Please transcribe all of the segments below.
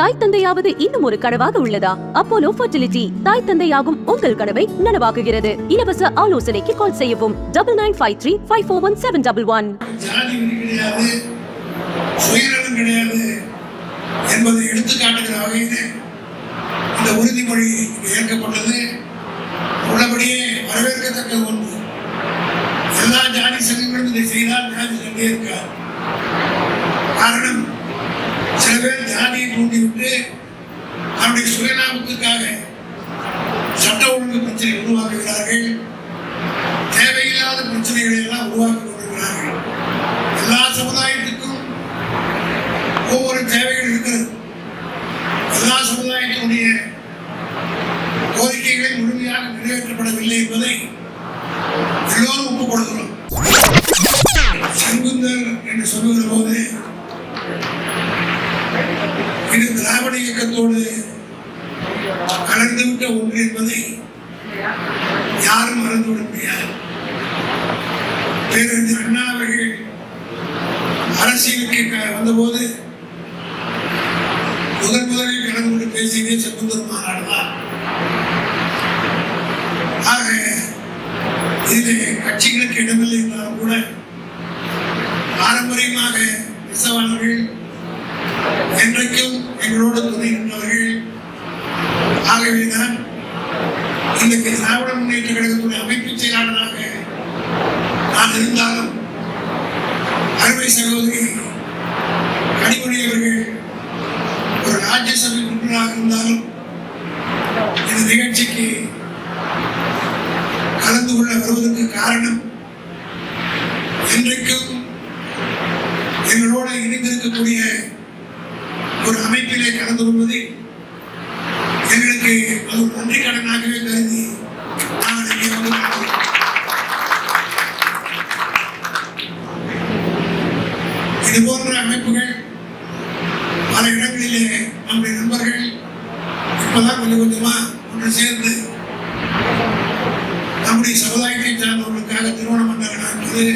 தாய் தந்தையாவது இன்னும் ஒரு கனவாக உள்ளதா? அப்போலோ ஃபர்டிலிட்டி தாய் தந்தையாகும் உங்கள் கனவை நனவாக்குகிறது. இலவச ஆலோசனைக்கு கால் செய்யவும். Double nine five three five four one seven double one கிடையாது என்பதை எடுத்துக்காட்டுகிற வகையில் இந்த உறுதிமொழி ஏற்கப்பட்டது. உள்ளபடியே வரவேற்கத்தக்க ஒன்று. எல்லா ஜாதி சங்கங்களும் இதை செய்தால் ஜாதி சண்டே இருக்கார் காரணம் சில பேர் தூண்டிவிட்டு அவருடைய சுயலாபத்துக்காக சட்ட ஒழுங்கு பிரச்சனை உருவாக்குகிறார்கள். தேவையில்லாத பிரச்சனைகளை எல்லாம் உருவாக்கி கொண்டிருக்கிறார்கள். எல்லா சமுதாயத்துக்கும் இயக்கத்தோடு கலந்துவிட்ட ஒன்று என்பதை யாரும் மறந்துவிட முடியாது. பேரறிஞர் அண்ணா அவர்கள் அரசியலுக்கு வந்தபோது முதன் முதலில் கலந்து கொண்டு பேசியதே செங்குந்தர் மாநாடு தான். ஆக இதில் கட்சிகளுக்கு இடமில்லை என்றாலும் கூட பாரம்பரியமாக நெசவாளர்கள் என்றைக்கும் எங்களோடு துணைகின்றவர்கள் ஆகவேதான் இன்றைக்கு திராவிட முன்னேற்ற கழகத்துடைய அமைப்பு செயலாளராக நான் இருந்தாலும் அருமை சகோதரி கனிமொழி அவர்கள் ஒரு ராஜ்யசபை உறுப்பினராக இருந்தாலும் இந்த நிகழ்ச்சிக்கு கலந்து கொள்ள வருவதற்கு காரணம் இன்றைக்கும் எங்களோடு இணைந்திருக்கக்கூடிய ஒரு அமைப்பிலே கலந்து கொள்வது எங்களுக்கு அது ஒரு நன்றி கடனாகவே கருதி நான் இங்கே வந்து இது போன்ற அமைப்புகள் பல இடங்களிலே நம்முடைய நண்பர்கள் இப்பதான் கொஞ்சம் கொஞ்சமா ஒன்று சேர்ந்து நம்முடைய சமுதாயத்தை சார்ந்தவர்களுக்காக திருமணம் மண்டலம் அமைப்பது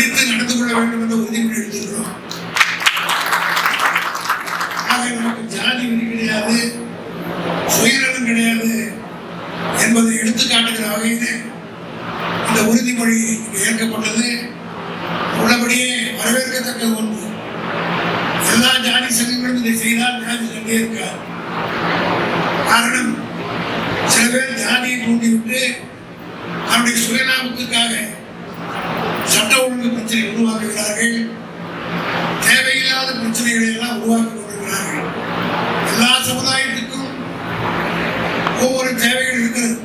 மதித்து நடந்து கொள்ள வேண்டும் என்ற உறுதிமொழி எடுத்துக்கிறோம். ஆக நமக்கு ஜாதி வெறி கிடையாது சுயநலம் கிடையாது என்பதை எடுத்துக்காட்டுகிற வகையில் இந்த உறுதிமொழி ஏற்கப்பட்டது. உள்ளபடியே வரவேற்கத்தக்க ஒன்று. எல்லா ஜாதி சங்கங்களும் இதை செய்தால் ஜாதி சண்டே இருக்காது. காரணம் சில பேர் ஜாதியை தூண்டிவிட்டு அவருடைய சுயலாபத்துக்காக சட்ட ஒழுங்கு பிரச்சனை உருவாக்குகிறார்கள். தேவையில்லாத பிரச்சனைகளை எல்லாம் உருவாக்கி கொண்டிருக்கிறார்கள். எல்லா சமுதாயத்துக்கும் ஒவ்வொரு தேவைகள் இருக்கிறது.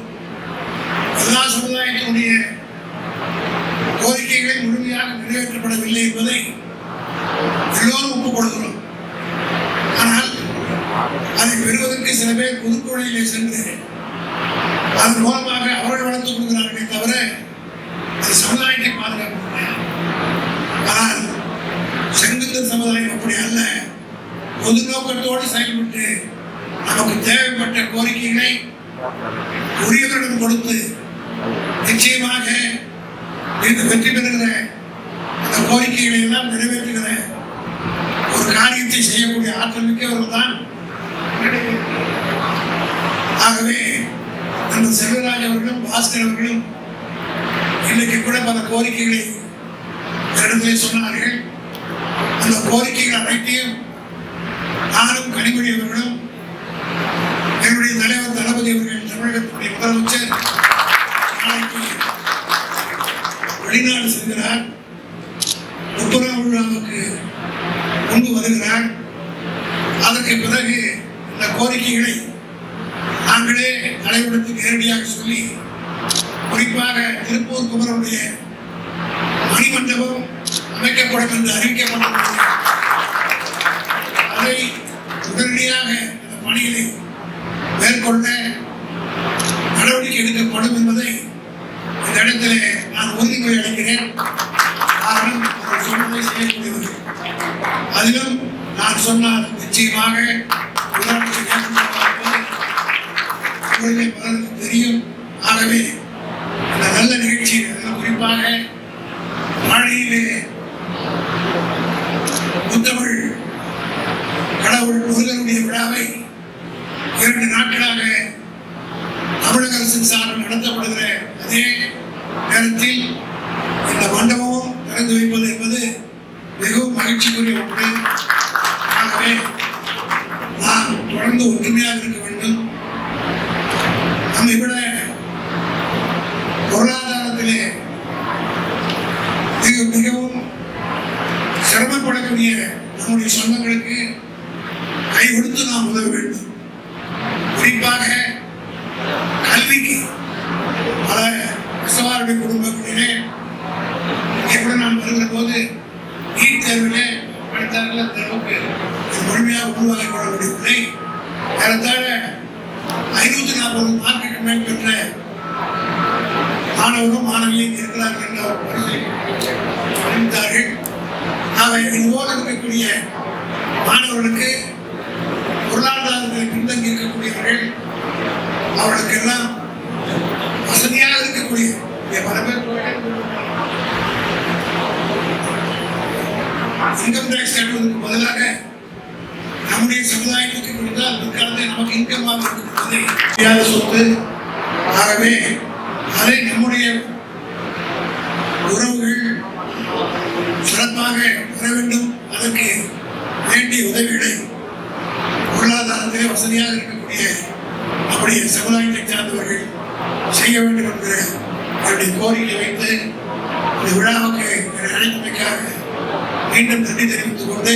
எல்லா சமுதாயத்தினுடைய கோரிக்கைகள் முழுமையாக நிறைவேற்றப்படவில்லை என்பதை எல்லோரும் ஒப்புக்கொள்கிறோம். ஆனால் அதை பெறுவதற்கு சில பேர் புதுக்கோளையிலே சென்று அதன் மூலமாக உரியவரிடம் கொடுத்து நிச்சயமாக இந்த வெற்றி பெறுகிற அந்த கோரிக்கைகளை எல்லாம் நிறைவேற்றுகிற ஒரு காரியத்தை செய்யக்கூடிய ஆற்றல் மிக்கவர்கள் தான் ஆகவே அந்த செல்வராஜ் அவர்களும் பாஸ்கர் அவர்களும் இன்னைக்கு கூட பல கோரிக்கைகளை இடத்திலே சொன்னார்கள். அந்த கோரிக்கைகள் அனைத்தையும் நானும் கனிமொழி அவர்களும் என்னுடைய தலைவர் தளபதி அவர்கள் அமைச்சர் வெளிநாடு செல்கிறார். முப்பதாம் விழாவுக்கு முன்பு வருகிறார். அதற்கு பிறகு இந்த கோரிக்கைகளை நாங்களே தலைவருக்கு நேரடியாக சொல்லி குறிப்பாக திருப்பூர் குமரனுடைய மணிமண்டபம் அமைக்கப்படும் என்று அறிவிக்கப்பட்டுள்ளது அதை உடனடியாக அந்த பணிகளை மேற்கொள்ள நடவடிக்கை எடுக்கப்படும் என்பதை இந்த இடத்திலே நான் உறுதிமொழி அளிக்கிறேன் காரணம் அவர் சொன்னதை செய்யக்கூடியவர்கள் அதிலும் நான் சொன்னால் நிச்சயமாக உங்களுடைய பலருக்கு தெரியும். ஆகவே இந்த நல்ல நிகழ்ச்சி குறிப்பாக வாழையிலே முத்தமிழ் கடவுள் முருகனுடைய விழாவை இரண்டு நாட்களாக தமிழக அரசின் சார்பில் நடத்தப்படுகிற அதே நேரத்தில் இந்த மண்டபமும் திறந்து வைப்பது என்பது மிகவும் மகிழ்ச்சிக்குரிய ஒன்று ஆகவே நாம் தொடர்ந்து உரிமையாக இருக்க வேண்டும். நம்மை விட பொருளாதாரத்திலே மிக மிகவும் சிரமப்படக்கூடிய நம்முடைய சொந்தங்களுக்கு கை கொடுத்து நாம் உதவ வேண்டும். குறிப்பாக கல்விக்கு பல கசவாருடைய குடும்பங்களிலே எப்படி நாம் வருகிற போது நீட் தேர்விலே படித்தார்கள் அந்த அளவுக்கு முழுமையாக உருவாக்கப்படக்கூடிய கொள்ள ஏறத்தாழ ஐநூத்தி நாற்பது மார்க்குக்கு மேல் பெற்ற மாணவரும் மாணவியும் இருக்கிறார்கள் என்று அவர் பரிசை அறிவித்தார்கள் அவை இதுபோல இருக்கக்கூடிய மாணவர்களுக்கு பொருளாதாரத்தில் பின்தங்கி இருக்கக்கூடியவர்கள் அவர்களுக்கு எல்லாம் வசதியாக இருக்கக்கூடிய இங்கே பல பேர் இன்கம் டேக்ஸ் கட்டுவதற்கு பதிலாக நம்முடைய சமுதாயத்துக்கு கொடுத்தால் பிற்காலத்தில் நமக்கு இன்கமாக இருக்கிறது தெரியாத சொத்து ஆகவே அதை நம்முடைய உறவுகள் சிறப்பாக பெற வேண்டும். அதற்கு வேண்டிய உதவிகளை பொருளாதாரத்திலே வசதியாக இருக்கக்கூடிய நம்முடைய சமுதாயத்தை சார்ந்தவர்கள் செய்ய வேண்டும் என்கிற என்னுடைய கோரிக்கை வைத்து இந்த விழாவுக்கு அழைத்தமைக்காக மீண்டும் நன்றி தெரிவித்துக் கொண்டு